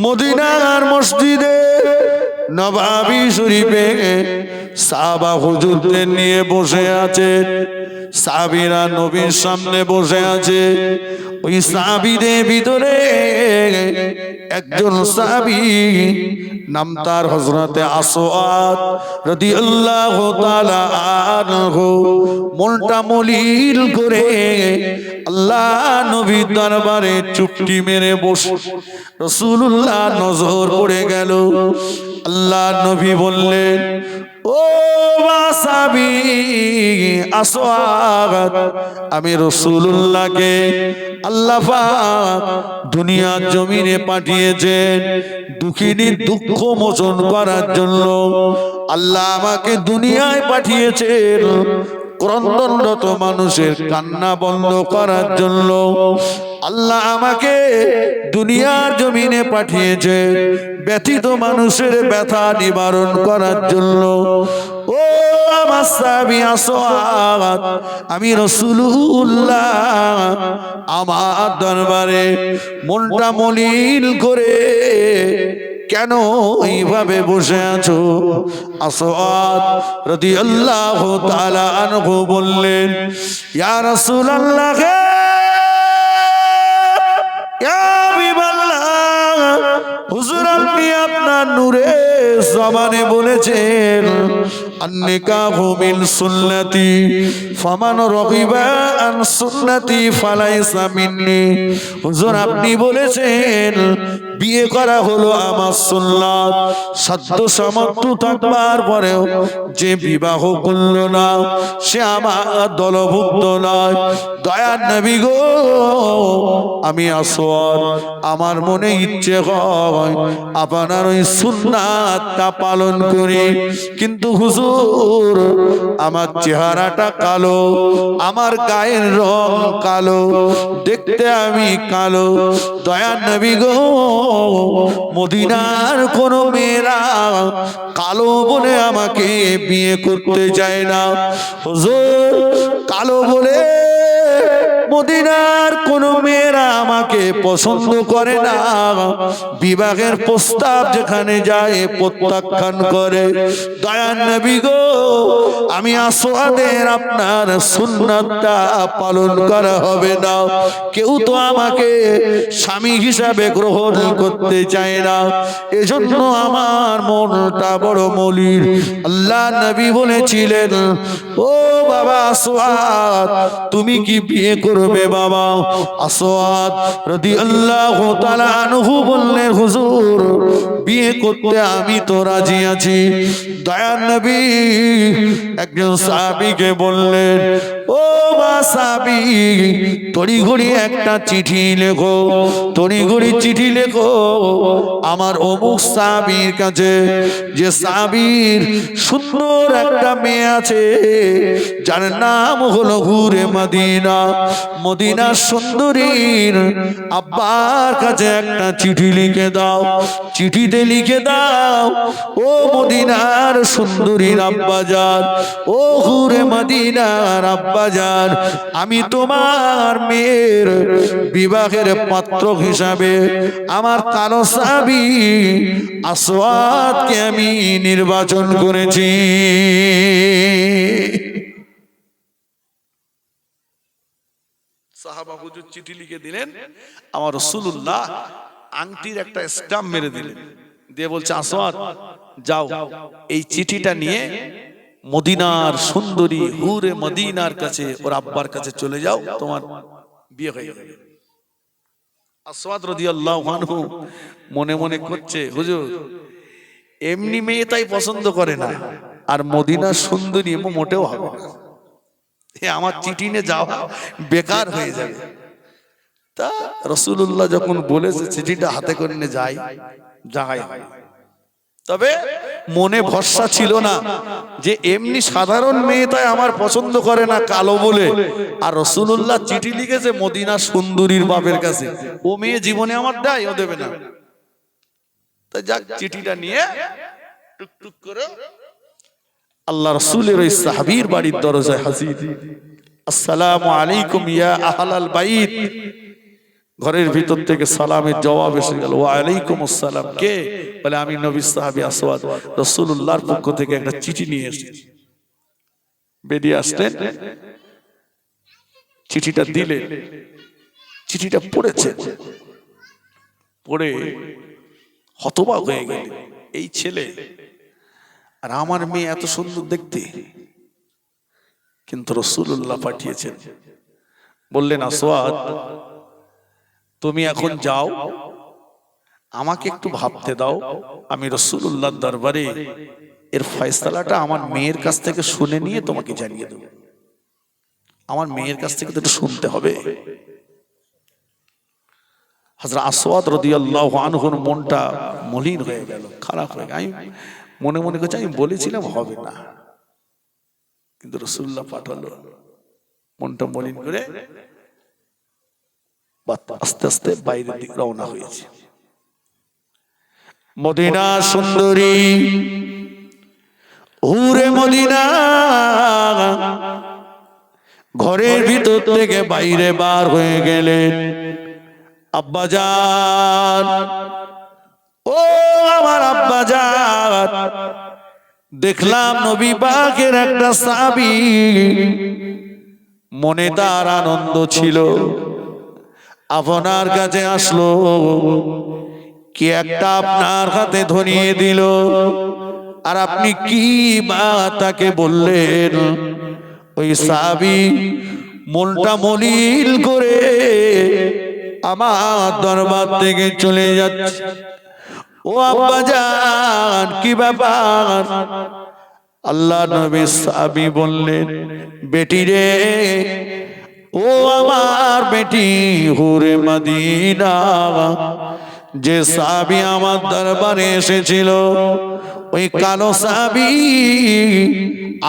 মদিনার মসজিদে নবাবি শরীফে সাবা হুজুরদের নিয়ে বসে আছে সাবিরা নবীর সামনে বসে আছে। ওই সাবিদের ভিতরে একজন সাবি নাম তার হজরতে আসোয়াদ রাদিয়াল্লাহু আল্লাহ মনটা মলিল করে আল্লাহ নবীর দরবারে চুপটি মেরে বস রসুল্লাহ নজর পড়ে গেল। আল্লাহ নবী বললেন আমি রসুল্লাহকে আল্লাহ দুনিয়ার জমিনে পাঠিয়েছেন দুঃখিনীর দুঃখ মোচন করার জন্য। আল্লাহ আমাকে দুনিয়ায় পাঠিয়েছেন ক্রন্দনরত মানুষের কান্না বন্ধ করার জন্য আল্লাহ আমাকে দুনিয়ার জমিনে পাঠিয়েছে ব্যথিত মানুষের ব্যথা নিবারণ করার জন্য। ও আমি আমার দরবারে মনটা মলিন করে কেন এইভাবে বসে আছো? আসওয়াদ রাদিয়াল্লাহু তাআলা আনহু বললেন ইয়া রাসূলুল্লাহ হুজুর আপনি আপনার নূরে জবানে বলেছেন, আন্নিকাহু মিন সুন্নতি, ফামান রাগিবা আন সুন্নতি ফালাইসা মিন্নি। হুজুর আপনি বলেছেন, বিয়ে করা হলো আমার সুন্নাত সাধ্য সামর্থ্য থাকবার পরেও যে বিবাহ করল না, সে আমার দলভুক্ত নয়। দয়ার নবী গো, আমি আসোয়ার আমার মনে ইচ্ছে হয় আপনার ওই সুন্নাতটা পালন করি। কিন্তু হুজুর, আমার চেহারাটা কালো, আমার গায়ের রং কালো, দেখতে আমি কালো। দয়ার নবী গো, মদিনার কোন মেয়েরা কালো বলে আমাকে বিয়ে করতে চায় না। হুজুর, কালো বলে মদিনার কোন মেয়েরা আমাকে পছন্দ করে না। বিবাহের প্রস্তাব যেখানে যায়, প্রত্যাখ্যান করে গো, আমি আসোয়াদের আপনার সুন্নাতটা পালন করা হবে না। কেউ তো আমাকে স্বামী হিসাবে গ্রহণ করতে চায় না। এজন্য আমার মনটা বড় মলির আল্লাহ নবী বলেছিলেন, ও বাবা, আসোয়াদ, তুমি কি বিয়ে করবে বাবা? আসোয়াদ রদি আল্লাহ আনহু বললেন হুজুর, বিয়ে করতে আমি তো রাজি আছি। দয়ান নবী একজন সাহাবীকে বললেন ও মা সাহাবী তড়ি ঘড়ি একটা চিঠি লেখো তড়ি ঘড়ি চিঠি লেখো। আমার অমুক সাহাবীর কাছে, যে সাহাবীর সুন্দর একটা মেয়ে আছে, যার নাম হলো ঘুরে মদিনা। মদিনা সুন্দরীর আব্বার কাছে একটা চিঠি লিখে দাও, চিঠিতে লিখে দাও, ও মদিনার সুন্দরীর আব্বাজান, ও হুরে মদিনার আব্বাজান আমি তোমার মেয়ের বিবাহের পাত্র হিসাবে আমার কালো সাবি আসওয়াদকে আমি নির্বাচন করেছি। সাহাবা হুজুর চিঠি লিখে দিলেন। আমার রসুল্লাহ আংটির একটা স্টাম্প মেরে দিলেন। দিয়ে বলছে আসওয়াদ যাও। এই চিঠিটা নিয়ে মদিনার সুন্দরী হুরে মদিনার কাছে ওর আব্বার কাছে চলে যাও তোমার বিয়ে হয়ে যাবে আসওয়াদ রাদিয়াল্লাহু আনহু মনে মনে করছে হুজুর এমনি মেয়ে তাই পছন্দ করে না। আর মদিনার সুন্দরী এমন মোটেও হবে এ আমার চিঠি নিয়ে যাওয়া বেকার হয়ে যাবে। তা রসুল্লাহ যখন বলেছে চিঠিটা হাতে করে নিয়ে যাই যাই। তবে মনে ভরসা ছিল না যে এমনি সাধারণ মেয়ে তাই আমার পছন্দ করে না কালো বলে। আর রসুল্লাহ চিঠি লিখেছে মদিনা সুন্দরীর বাপের কাছে। ও মেয়ে জীবনে আমার দেয় ও দেবে না। তাই যাক, চিঠিটা নিয়ে টুকটুক করে আল্লাহ রসুলের ওই সাহাবীর বাড়ির দরজায় হাজির। আসসালামু আলাইকুম ইয়া আহলাল বাইত। ঘরের ভিতর থেকে সালামের জবাব এসে গেল। ওয়ালাইকুম আসসালাম। কে? বলে আমি নবী সাহাবি আসওয়াদ। রসুল্লাহর পক্ষ থেকে একটা চিঠি নিয়ে এসেছি। বেরিয়ে আসলেন। চিঠিটা দিলেন। চিঠিটা পড়েছে। পড়ে হতবাক হয়ে গেল এই ছেলে। আর আমার মেয়ে এত সুন্দর দেখতে। কিন্তু রসুল্লাহ পাঠিয়েছেন। বললেন আসওয়াদ তুমি এখন যাও আমাকে একটু ভাবতে দাও। আমি রসুল্লাহ দরবারে এর ফয়সালাটা আমার মেয়ের কাছ থেকে শুনে নিয়ে তোমাকে জানিয়ে দেব। আমার মেয়ের কাছ থেকে তো একটু শুনতে হবে। হাজরা আসওয়াদ রদিয়াল্লাহু আনহুর মনটা মলিন হয়ে গেল খারাপ হয়ে গেল। আমি মনে মনে করছি আমি বলেছিলাম হবে না। কিন্তু রসুল্লাহ পাঠালো। মনটা মলিন করে আস্তে আস্তে বাইরের দিকে রওনা হয়েছে। মদিনা সুন্দরী হুরে মদিনা। ঘরের ভিতর থেকে বাইরে বার হয়ে গেলেন। আব্বাজান ও আমার আব্বাজান দেখলাম নবী পাকের একটা সাবি। মনে তার আনন্দ ছিল। আপনার কাছে আসলো। কি একটা আপনার হাতে ধরিয়ে দিল? আর আপনি কি বা তাকে বললেন? ওই সাবি মনটা মলিল করে আমার দরবার থেকে চলে যাচ্ছে। ও আব্বা জান, কি ব্যাপার? আল্লাহ নবী সাবি বললেন, বেটি রে ও আমার বেটি, হুরে মদিনা। যে সাবি আমার দরবারে এসেছিল, ওই কালো সাবি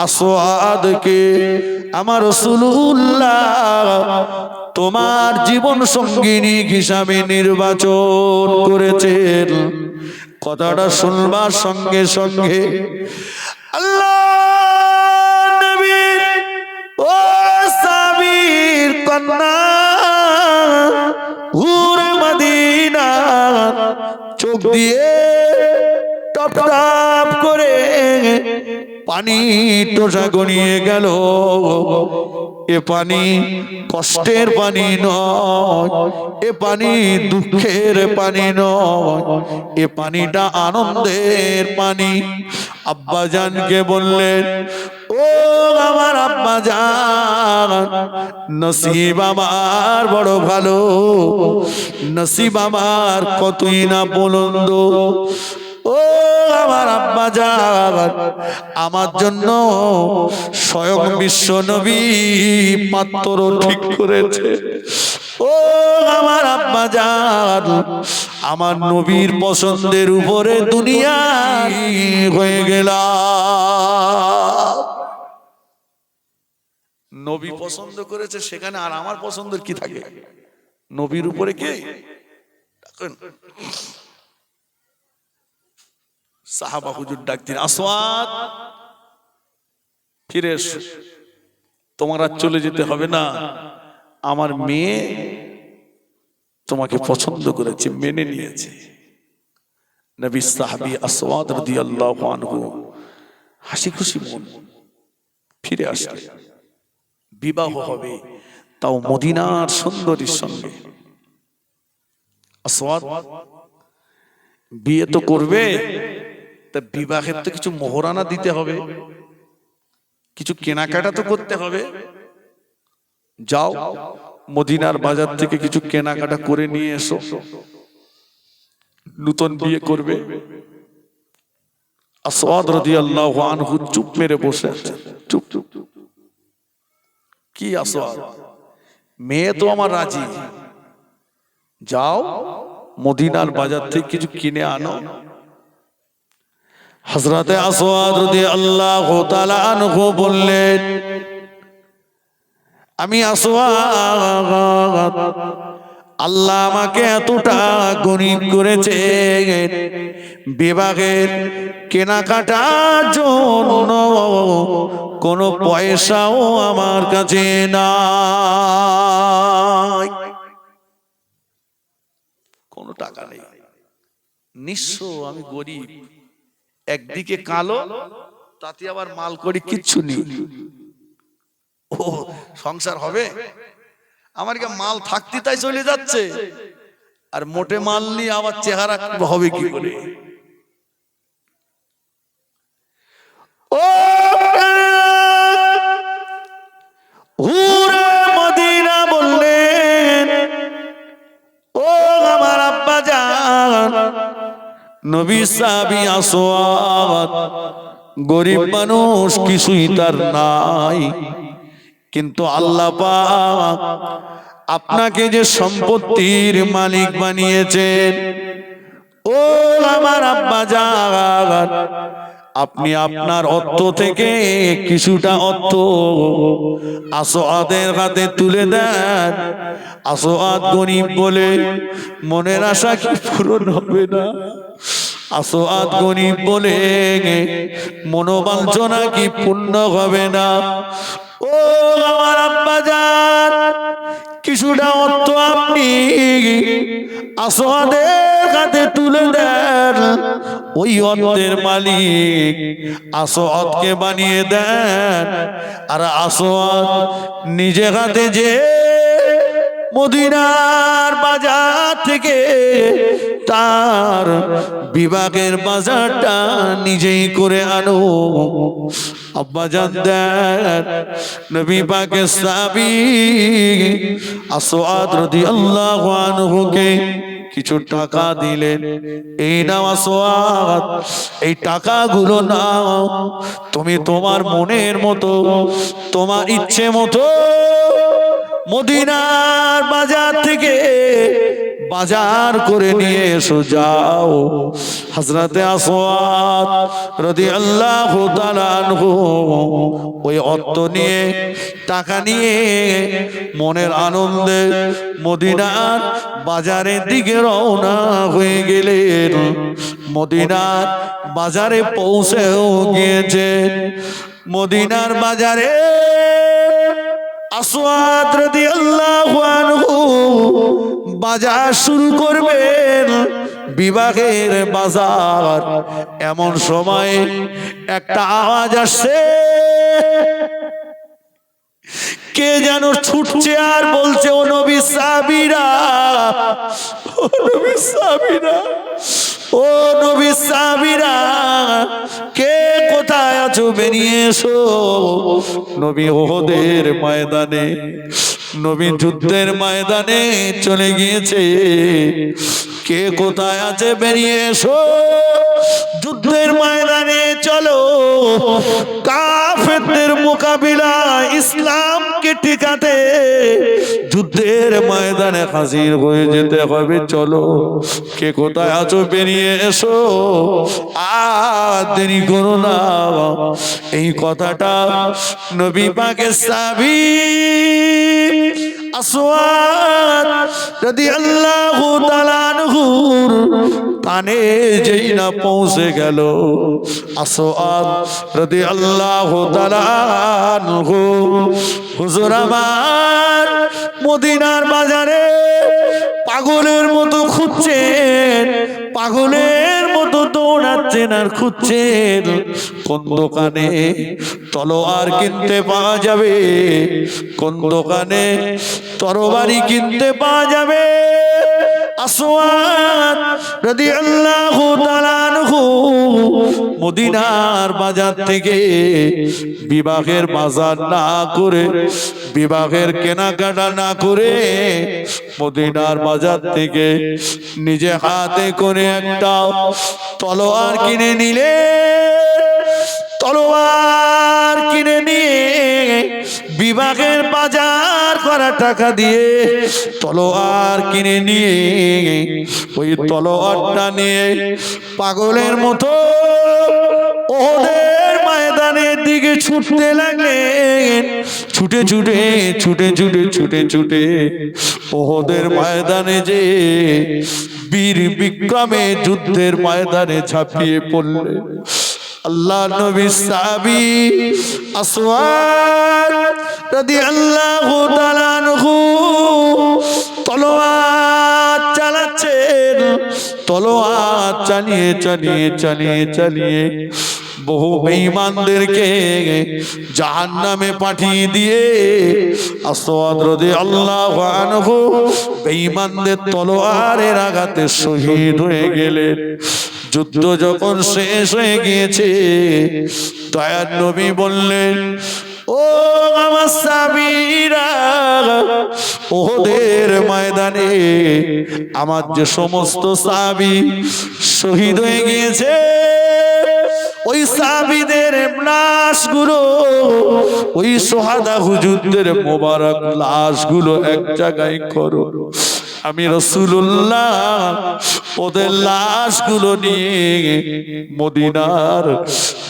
আসোয়াদকে আমার রসুল্লাহ তোমার জীবন সঙ্গিনী হিসাবে নির্বাচন করেছেন। কথাটা শুনবার সঙ্গে সঙ্গে আল্লাহ চোখ দিয়ে টপ টপ করে পানি টোসা গনিয়ে গেল। এ পানি কষ্টের পানি নয়, এ পানি দুঃখের পানি নয়, এ পানিটা আনন্দের পানি। আব্বাজানকে বললেন ও আমার আব্বা জান নসিব আমার বড় ভালো। নসিব আমার কতই না বলন্দ। ও আমার আব্বা জান আমার জন্য স্বয়ং বিশ্ব নবী পাত্র ঠিক করেছে। ও আমার আব্বা জান আমার নবীর পছন্দের উপরে দুনিয়া হয়ে গেলাম। নবী পছন্দ করেছে সেখানে আর আমার পছন্দের কি থাকে? নবীর উপরে কে। সাহাবা হুজুর ডাক দিন আসওয়াদ ফিরে তোমার আর চলে যেতে হবে না। আমার মেয়ে তোমাকে পছন্দ করেছে মেনে নিয়েছে। নবী সাহাবি আসওয়াদ রাদিয়াল্লাহু আনহু। হাসি খুশি মন। ফিরে আসলে বিবাহ হবে, তাও মদিনার সুন্দরীর সঙ্গে। বিয়ে তো করবে, তা বিবাহের তো কিছু মোহরানা দিতে হবে, কিছু কেনাকাটা তো করতে হবে। যাও, মদিনার বাজার থেকে কিছু কেনাকাটা করে নিয়ে এসো। নূতন বিয়ে করবে। আসওয়াদ রাদিয়াল্লাহু আনহু চুপ মেরে বসে আছে, চুপ চুপ। কি আসো মেয়ে তো আমার রাজি। যাও, মদিনার বাজার থেকে কিছু কিনে আনো। হজরতে আসওয়াদ আল্লাহ আনহু বললেন, আমি আসওয়াদ। আল্লাহ আমাকে এতটা গণিত করেছে বিভাগের কেনাকাটার জন্য কোনো পয়সাও আমার কাছে নাই। কোনো টাকা নেই। নিঃস্ব আমি গরিব। একদিকে কালো, তাতে আবার মাল করি কিচ্ছু নেই। ও, সংসার হবে? আমার কি মাল থাকতে তাই চলে যাচ্ছে? আর মোটে মাল নিয়ে আবার চেহারা হবে কি করে? ও হুরে মদিনা বললেন ও আমার আব্বা নবী সাবি গরিব মানুষ কিছুই তার নাই। কিন্তু আল্লাহ আপনাকে যে সম্পত্তির মালিক বানিয়েছেন, ও আমার আব্বা জান, আপনি আপনার অর্থ থেকে কিছুটা অর্থ আসোয়াদের হাতে তুলে দেন। আসোয়াদ গরিব বলে, মনের আশা কি পূরণ হবে না? আসোয়াদ গরিব বলে, মনোবাঞ্ছনা কি পূর্ণ হবে না? ও আমার আব্বা কিছুটা অর্থ আপনি আসোয়াদের কাছে তুলে দেন। ওই অর্থের মালিক আসোয়াদকে বানিয়ে দেন। আর আসোয়াদ নিজে হাতে যে মদিনার বাজার থেকে তার বিভাগের বাজারটা নিজেই করে আনো। আব্বা জান দেন নবী পাকে সাবি আসওয়াদ রাদিয়াল্লাহু আনহুকে কিছু টাকা দিলেন। এই নাও আসওয়াদ, এই টাকাগুলো নাও, তুমি তোমার মনের মতো, তোমার ইচ্ছে মতো মদিনার বাজার থেকে বাজার করে নিয়ে এসো যাও। হজরতে আসওয়াদ রাদিয়াল্লাহু তাআলা আনহু ওই অর্থ নিয়ে, টাকা নিয়ে মনের আনন্দে মদিনার বাজারের দিকে রওনা হয়ে গেলেন। মদিনার বাজারে পৌঁছেও গিয়েছে মদিনার বাজারে আসওয়াদ রাদিয়াল্লাহু আনহু বাজার শুরু করবেন বিবাহের বাজার। এমন সময় একটা আওয়াজ আসছে। কে যেন ছুটছে আর বলছে, ও নবী সাবিরা, ও নবী সাবিরা। ও নবী সাবিরা কে কোথায় আছো বেরিয়ে এসো? নবী ওহদের ময়দানে নবী যুদ্ধের ময়দানে চলে গিয়েছে। কে কোথায় আছে বেরিয়ে এসো। যুদ্ধের ময়দানে চলো। কাফেরদের মোকাবিলা ইসলামকে টিকাতে যুদ্ধের ময়দানে হাজির হয়ে যেতে হবে। চলো। কে কোথায় আছো বেরিয়ে এসো। আর দেরি করো না। এই কথাটা নবী পাকে সাবি Bye. আসওয়াদ রাদিয়াল্লাহু তাআলা আনহুর কানে যেই না পৌঁছে গেল। আসওয়াদ রাদিয়াল্লাহু তাআলা আনহু। হুজুর আমার মদিনার বাজারে পাগলের মতো খুঁজছেন, পাগলের মতো দৌড়াচ্ছেন আর খুঁজছেন। কোন দোকানে তলোয়ার কিনতে পাওয়া যাবে? কোন দোকানে তরবারি কিনতে পাওয়া যাবে। আসওয়াদ রাদিয়াল্লাহু তাআলা আনহু মদিনার বাজার থেকে বিবাহের বাজার না করে বিবাহের কেনাকাটা না করে মদিনার বাজার থেকে নিজে হাতে করে একটা তলোয়ার কিনে নিলে, তলোয়ার কিনে নিয়ে বিভাগের বাজার করা টাকা দিয়ে তলোয়ার কিনে নিয়ে, ওই তলোয়ারটা নিয়ে পাগলের মতো ওদের ময়দানের দিকে ছুটতে লাগলেন। ছুটে ছুটে ছুটে ছুটে ছুটে ছুটে ওদের ময়দানে যে বীর বিক্রমে যুদ্ধের ময়দানে ঝাঁপিয়ে পড়লেন। আল্লাহ নবী সাবি আসওয়াদ তাআলা আনহু তলোয়ার চালাচ্ছেন, তলোয়ার চালিয়ে চালিয়ে চালিয়ে চালিয়ে বহু বেঈমানদেরকে জাহান্নামে পাঠিয়ে দিয়ে আসওয়াদ আনহু বেঈমানদের তলোয়ারের আঘাতে শহীদ হয়ে গেলেন। যুদ্ধ যখন শেষ হয়ে গিয়েছে, দয়ার নবী বললেন ও আমার সাবিরা, ওদের ময়দানে আমার যে সমস্ত সাবি শহীদ হয়ে গিয়েছে, ওই সাবিদের লাশগুলো, ওই সোহাদা হুজুরদের মোবারক লাশগুলো এক জায়গায় করো। আমি রসুল্লাহ ওদের লাশগুলো নিয়ে মদিনার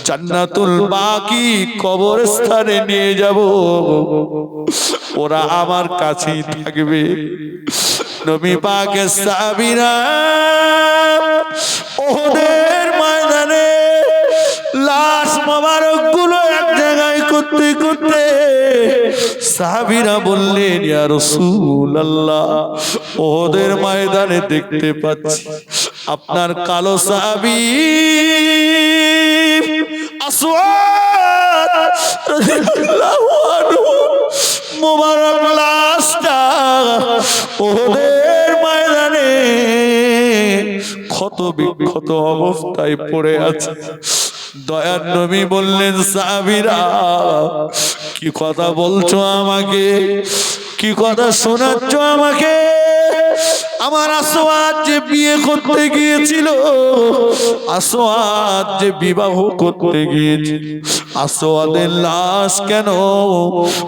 জান্নাতুল বাকি কবরস্থানে নিয়ে যাব। ওরা আমার কাছেই থাকবে। নবী পাকের সাবিরা ওদের ময়দানে লাশ মোবারকগুলো এক জায়গায় করতে করতে সাহাবিরা বললেন, ইয়া রাসূলুল্লাহ ওদের ময়দানে দেখতে পাচ্ছি আপনার কালো সাহাবী ক্ষত বিক্ষত অবস্থায় পড়ে আছে। দয়ার নবী বললেন সাবিরা কি কথা বলছো আমাকে? কি কথা শোনাচ্ছ আমাকে? আমার আসোয়াদ যে বিয়ে করতে গিয়েছিল আসোয়াদ যে বিবাহ করতে গিয়েছিল আসোয়াদের লাশ কেন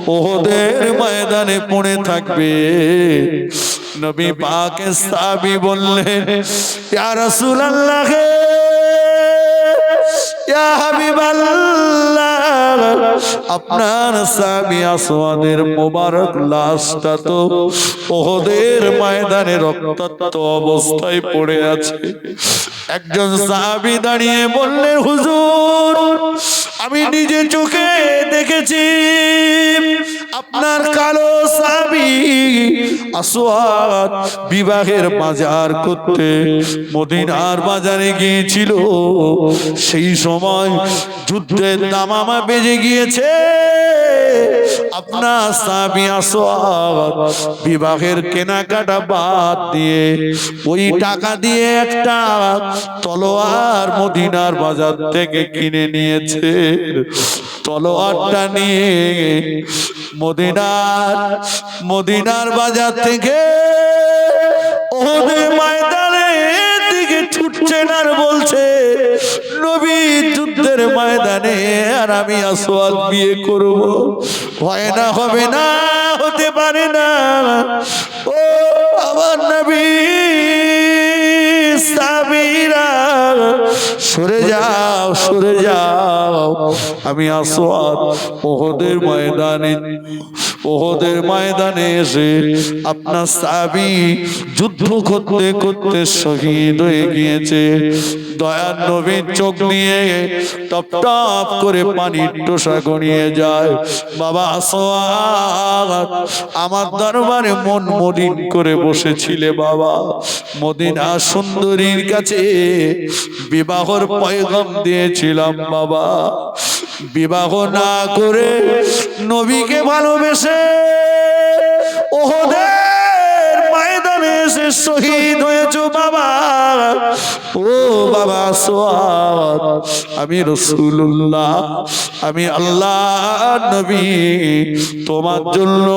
ওদের ময়দানে পড়ে থাকবে? নবী পাকে সাবি বললেন, ইয়া রাসূলুল্লাহ আপনার স্বামী আসওয়াদের মোবারক লাশটা তো ওহদের ময়দানে রক্তাক্ত অবস্থায় পড়ে আছে। একজন সাহাবি দাঁড়িয়ে বললেন, হুজুর আমি নিজে চোখে দেখেছি আপনার কালো সাবি আসওয়াদ বিবাহের বাজার করতে মদিনার বাজারে গিয়েছিল। সেই সময় যুদ্ধের দামামা বেজে গিয়েছে। আপনার সাবি আসওয়াদ বিবাহের কেনাকাটা বাদ দিয়ে ওই টাকা দিয়ে একটা তলোয়ার মদিনার বাজার থেকে কিনে নিয়েছে। তলোয়ারটা নিয়ে মদিনার মদিনার বাজার থেকে ওদের ময়দানে দিকে ছুটছেন আর বলছে, নবী যুদ্ধের ময়দানে আর আমি আসওয়াল বিয়ে করব। হয় না হবে না, হতে পারে না। ও আমার নবী। সরে যাও সরে যাও। আমি আসো ওহদের ময়দানে। ওহদের ময়দানে এসে আপনার সাবি যুদ্ধ করতে করতে শহীদ হয়ে গিয়েছে। দয়ার নবীর চোখ নিয়ে টপ টপ করে পানির টোসা গড়িয়ে যায়। বাবা আমার দরবারে মন মলিন করে বসেছিলে বাবা। মদিনা সুন্দরীর কাছে বিবাহর পয়গম দিয়েছিলাম বাবা। বিবাহ না করে নবীকে ভালোবেসে ওহদের ময়দানে শহীদ হয়েছ বাবা। ও বাবা সোয়াদ আমি রসুল্লাহ আমি আল্লাহ নবী। তোমার জন্য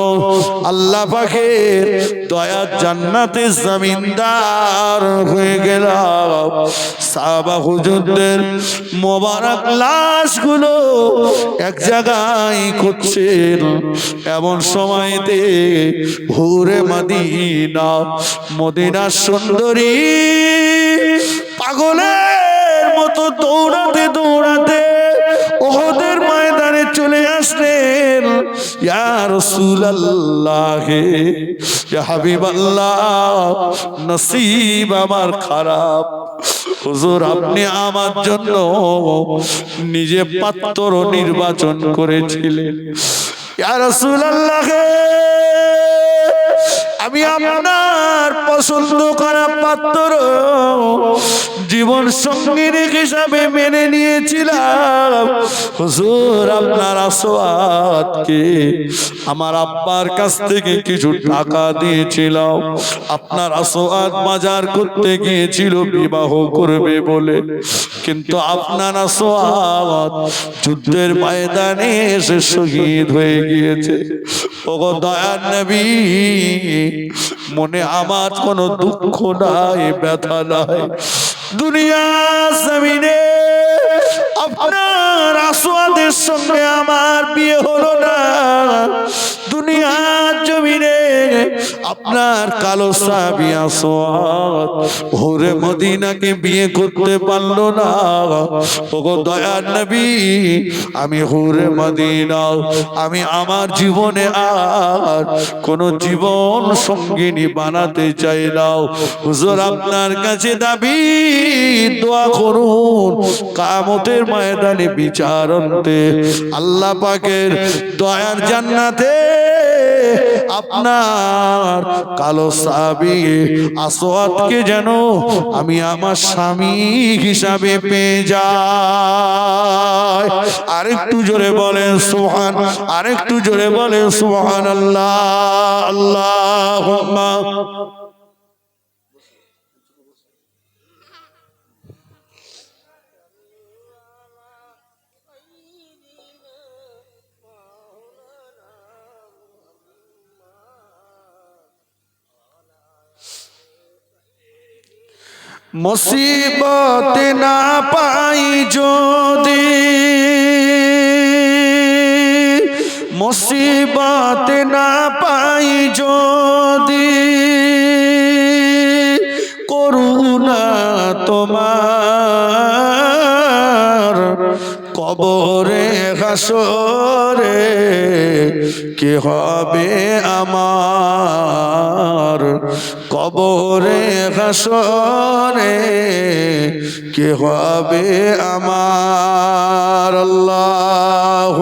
আল্লাহ পাখের দয়ার জান্নাতে জমিনদার হয়ে গেলাম। সাহাবা হুজুরদের মোবারক লাশগুলো এক জায়গায় করছেন। এমন সময়তে হুরে মদিনা মদিনা সুন্দরী পাগলের মতো দৌড়াতে দৌড়াতে ওহদের ময়দানে চলে আসলেন। নসিব আমার খারাপ। হুজুর, আপনি আমার জন্য নিজে পাত্র নির্বাচন করেছিলেন। ইয়া রাসূলুল্লাহ আমি আপনার পছন্দ করা পাত্র। জীবন সঙ্গীর হিসাবে মেনে নিয়েছিলাম। হুজুর, আপনার আসোয়াদকে আমার আব্বার কাছ থেকে কিছু টাকা দিয়েছিলাম। আপনার আসোয়াদ বাজার করতে গিয়েছিল, বিবাহ করবে বলে। কিন্তু আপনার আসোয়াদ যুদ্ধের ময়দানে এসে শহীদ হয়ে গিয়েছে। ওগো দয়ার নবী, মনে আমার কোনো দুঃখ নাই, ব্যথা নাই। দুনিয়া জমিনে আপনার আসোয়াদের সঙ্গে আমার বিয়ে হলো না। দুনিয়া জমিনে আপনার কালো সাবি আসোয়াদ ভোরে মদিনাকে বিয়ে করতে পারল না। ওগো দয়ার নবী, আমি হুরে মদিনা। আমি আমার জীবনে আর কোন জীবন সঙ্গিনী বানাতে চাই না। হুজুর, আপনার কাছে দাবি, দোয়া করুন। কামতের ময়দানে বিচারন্তে আল্লাহ পাকের দয়ার জান্নাতে আপনার কালো সাবি আসওয়াদকে যেন আমি আমার স্বামী হিসাবে পেয়ে যাই। আরেকটু জোরে বলেন সোহান আরেকটু জোরে বলেন সোহান আল্লাহ আল্লাহ মুসিবত না পাই যদি মুসিবত না পাই যদি করুণা তোমার কবরে হাসরে কে হবে আমার? কবরে হাসরে কে হবে আমার? আল্লাহ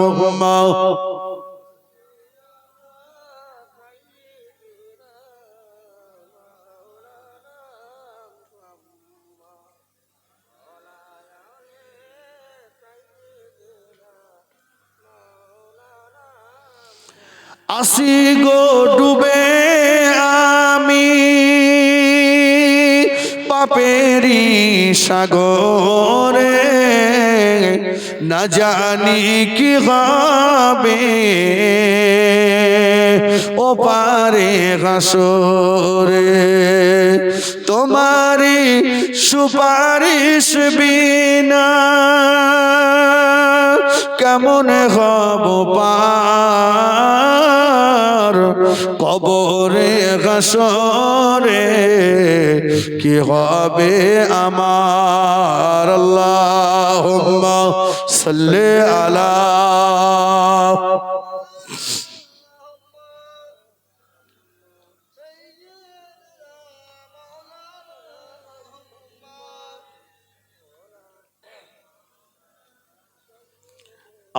আসি গো ডুবে আমি। পাপেরি সাগরে না জানি কি হবে। ও পারে হাসরে তোমারি সুপারিশ বিনা কেমন হব পার? কবরে ঘসরে কি হবে আমার? আল্লাহ সাল্লে আলা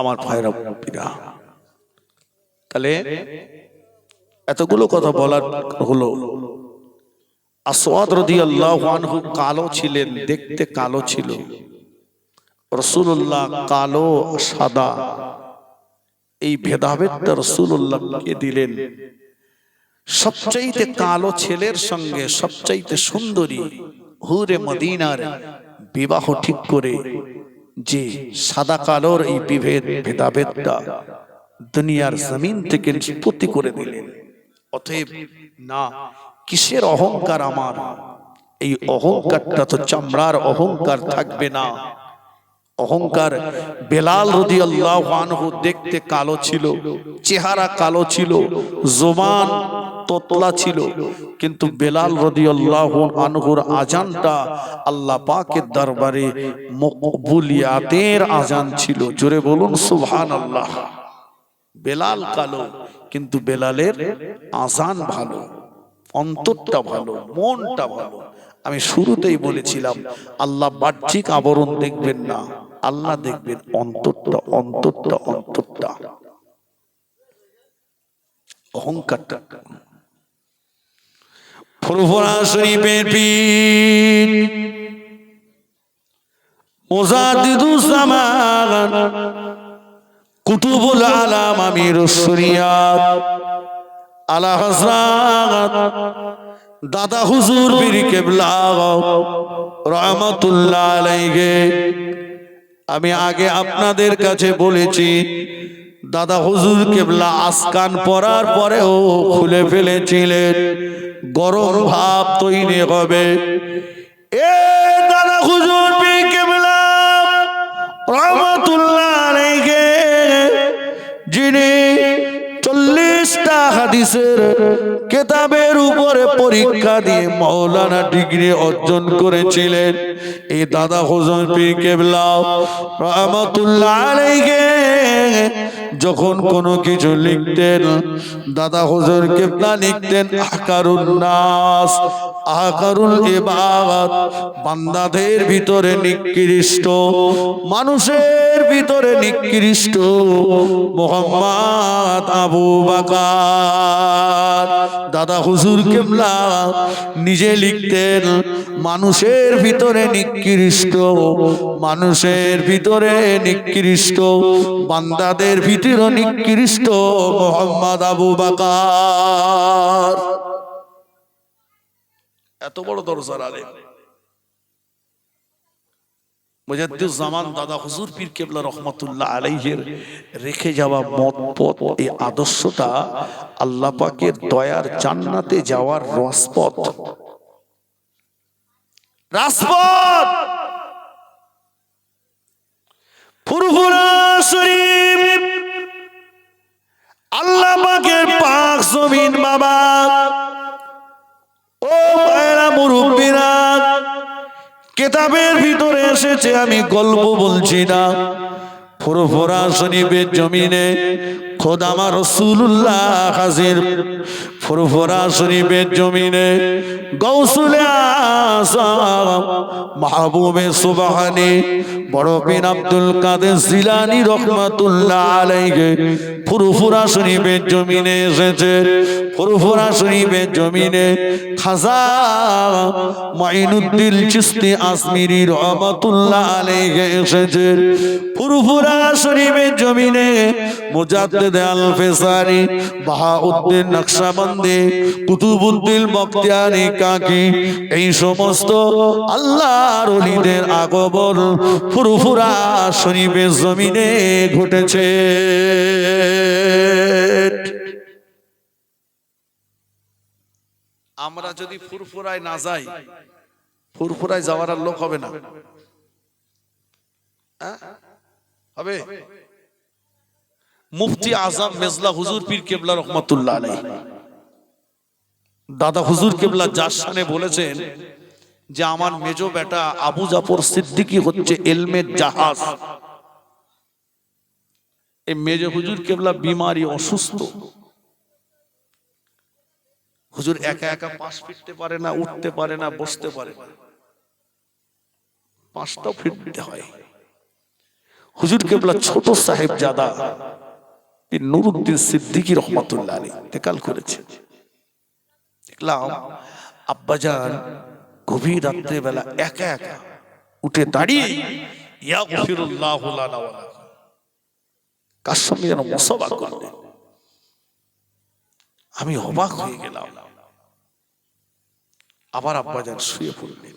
আমার ভাইরা পিরা তাহলে এতগুলো কথা বলার হলো। আসওয়াদ রাদিয়াল্লাহু আনহু কালো ছিলেন দেখতে কালো ছিল। রসুল্লাহ কালো সাদা। এই ভেদাভেদটা রসুল্লাহকে দিলেন। সবচাইতে কালো ছেলের সঙ্গে সবচাইতে সুন্দরী হুরে মদিনার বিবাহ ঠিক করে। যে সাদা কালোর এই বিভেদ ভেদাভেদটা দুনিয়ার জমিন থেকে নিষ্পত্তি করে দিলেন। অতএব না কিসের অহংকার আমার? এই অহংকারটা তো চামড়ার অহংকার থাকবে না। অহংকার। বেলাল রদি আল্লাহ দেখতে কালো ছিল, চেহারা কালো ছিল জোমান তোতলা ছিল। কিন্তু বেলাল রদি আল্লাহ আনহুর আজানটা আল্লাহ পাকের দরবারে মকবুলিয়াতের আজান ছিল। জোরে বলুন সুহান আল্লাহ বেলাল কালো, কিন্তু বেলালের আজান ভালো, অন্তরটা ভালো, মনটা ভালো। আমি শুরুতেই বলেছিলাম, আল্লাহ বাহ্যিক আবরণ দেখবেন না। আল্লাহ দেখবেন অন্তরটা অন্তরটা অন্তরটা। অহংকারটা। ফুরফুরা শরীফের পীর মুজাদ্দিদুজ্জামান কুতুবুল আলাম আমিরুস শরিয়াত আলা হযরত দাদা হুজুর বীর কেবলা রহমতুল্লাহ আলাইহি। আমি আগে আপনাদের কাছে বলেছি দাদা হুজুর কেবলা আসকান পরার পরেও খুলে ফেলেছিলেন। গরম ভাব তৈরি হবে। এ দাদা হুজুর কেবলা রহমতুল্লাহ যিনি হাদিসের কেতাবের উপরে পরীক্ষা দিয়ে মৌলানা ডিগ্রি অর্জন করেছিলেন। এই দাদা হোসেন পীর কেবলা রহমতুল্লাহ আলাইহি, যখন কোনো কিছু লিখতেন, দাদা হোসেন কেবলা লিখতেন আকারুল নাস, আকারুল ইবাদ বান্দাদের ভিতরে নিকৃষ্ট, মানুষের ভিতরে নিকৃষ্ট, মোহাম্মদ আবু বাকার। দাদা হুজুর কেমলা নিজে লিখতেন, মানুষের ভিতরে নিকৃষ্ট, মানুষের ভিতরে নিকৃষ্ট, বান্দাদের ভিতরে নিকৃষ্ট মোহাম্মদ আবু বাকার। এত বড় দরজার আলেম। মুজাদ্দুজ্জামান দাদা হুজুর পীর কেবলা রহমতুল্লাহ আলাইহের রেখে যাওয়া মত পথ এই আদর্শটা আল্লাহ দয়ার জান্নাতে যাওয়ার রসপথ রাসপথ ফুরফুরা শরীফ, আল্লাহ পাকের পাক জমিন বাবা, ও ভাইরা মুরব্বীরা কেতাবের ভিতরে এসেছে আমি গল্প বলছি না। ফুরফুরা শনিবের জমিনে খোদ আমার রসুল্লাহ হাজির। ফুরফুরা শরীফের জমিনে গৌসুলে মাহবুবে সুবহানি, বড় বিন আব্দুল কাদের জিলানি রহমাতুল্লাহ আলাইহি ফুরফুরা শরীফের জমিনে এসেছে। ফুরফুরা শরীফের জমিনে খাজা মাইনুদ্দিন চিস্তি আসমিরি রহমাতুল্লাহ আলাইহি এসেছে। ফুরফুরা শরীফের জমিনে মুজাদ্দিদ আল ফেসারি বাহাউদ্দিন কুতুবুদ্দিন কাকি, এই সমস্ত আল্লাহর ফুরফুরা জমিনে ঘটেছে। আমরা যদি ফুরফুরায় না যাই, ফুরফুরায় যাওয়ার লোক হবে না। হ্যাঁ? হবে? মুফতি আজম মেজলা হুজুর পীর কেবলা রহমতুল্লাহ আলাই দাদা হুজুর কেবলা সামনে বলেছেন যে, আমার মেজো বেটা আবু জাফর সিদ্দিকী হচ্ছে এলমের জাহাজ। এই মেজো হুজুর কেবলা বিমারি অসুস্থ। হুজুর একা একা পাশ ফিরতে পারে না, উঠতে পারে না, বসতে পারে না। পাঁচটাও ফিরতে হয়। হুজুর কেবলা ছোট সাহেব জাদা এই নুরুদ্দিন সিদ্দিকী রহমতুল্লাহ আলী ইন্তেকাল করেছে। দেখলাম আব্বাজান গভীর রাত্রে বেলা একা একা উঠে দাঁড়িয়ে করলেন। আমি অবাক হয়ে গেলাম। আবার আব্বাজান শুয়ে পড়লেন।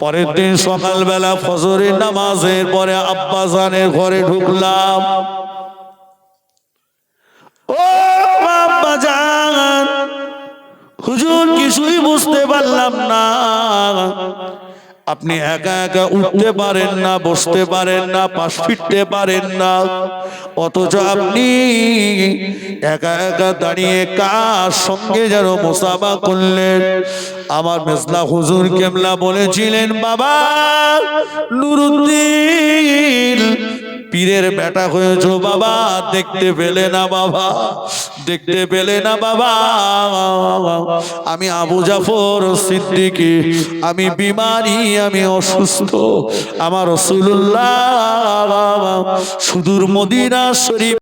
পরের দিন সকালবেলা ফজরের নামাজের পরে আব্বা জানের ঘরে ঢুকলাম। ও আব্বাজান হুজুর কিছুই বুঝতে পারলাম না। আপনি একা একা উঠতে পারেন না, বসতে পারেন না, পাশ ফিরতে পারেন না। অথচ আপনি একা একা দাঁড়িয়ে কার সঙ্গে যেন মোসাফা করলেন? আমার মেসলা হুজুর কেমলা বলেছিলেন, বাবা, নুরুদ্দিন পীরের বেটা হয়েছ বাবা, দেখতে পেলে না বাবা, দেখতে পেলে না বাবা। আমি আবু জাফর সিদ্দিকি, আমি বিমারি, আমি অসুস্থ। আমার রসুল্লাহ সুদূর মদিনা শরীফ